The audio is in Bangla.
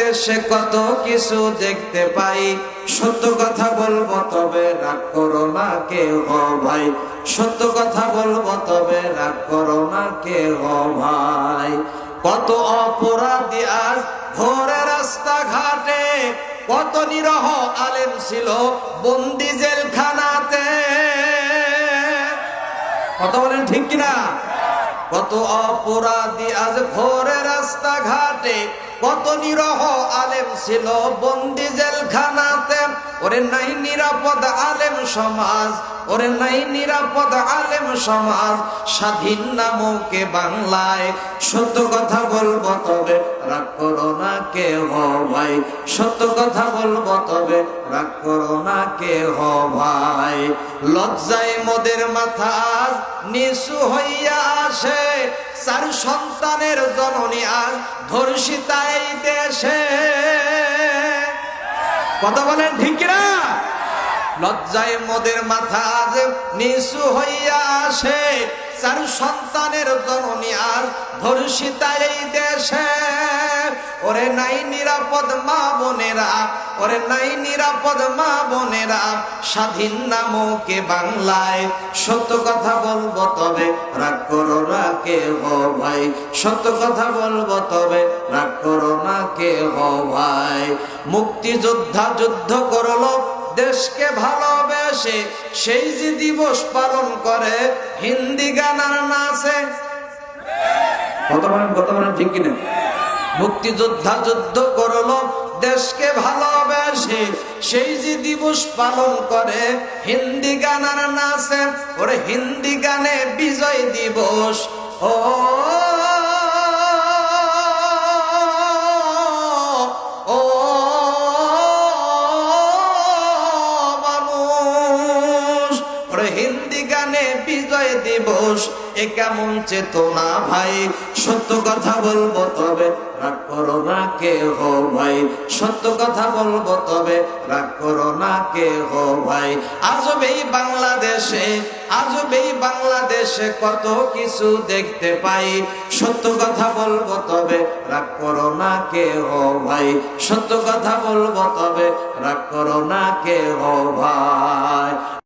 দেশে কত কিছু দেখতে পাই। সত্য কথা বলব তবে রাগ করো না কে হো ভাই। সত্য কথা বলব তবে রাগ করো না কে হো ভাই। কত অপরাধী আজ ভোরে রাস্তা ঘাটে কত নিরহ আলেম ছিল বন্দি জেলখানাতে। কত বলেন ঠিক কিনা? কত অপরাধী আজ ভোরে রাস্তা ঘাটে কত নিরহ আলেম ছিল বন্দি জেলখানাতে। ওরে নাই নিরাপদ আলেম সমাজ ওরে নাই নিরাপদ আলেম সমাজ, স্বাধীন নামকে বাংলায়। সত্য কথা বলব তবে রাগ করো না কে ভাই। সত্য কথা বলব তবে রাগ করো না কে ভাই। লজ্জায় মোদের মাথা নিচু হইয়া আসে, চার সন্তানের জননী আজ ধর্ষিতাই দেশে। কথা বলেন ঠিক কিনা? লজ্জায় মোদের মাথা আজ নিচু হইয়া আসে। চার সন্তানের জননী আর ধর্ষিতা এই দেশে। ওরে নাই নিরাপদ মা বোনেরা, ওরে নাই নিরাপদ মা বোনেরা, স্বাধীন নামকে বাংলায়? সত্য কথা বলব তবে রাগ করো না কে হো ভাই। সত্য কথা বলব তবে রাগ করো না কে হো ভাই। মুক্তিযোদ্ধা যুদ্ধ করল দেশকে ভালোবেসে সেই যে দিবস পালন করে, হিন্দি গানার নাচে। মুক্তিযোদ্ধা যুদ্ধ করল, দেশকে ভালোবেসে সেই যে দিবস পালন করে, হিন্দি গানার নাচে। ওরে হিন্দি গানে বিজয় দিবস। ও হিন্দি গানে বিজয় দিবস, এ কেমন চেতনা ভাই? সত্য কথা বলব তবে রাগ করো না কে হো ভাই। সত্য কথা বলব তবে রাগ করো না কে হো ভাই বাংলাদেশে বাংলাদেশে কত কিছু দেখতে পাই। সত্য কথা বলব তবে রাগ করো না কে হো ভাই। সত্য কথা বলব তবে রাগ করো না কে হো ভাই।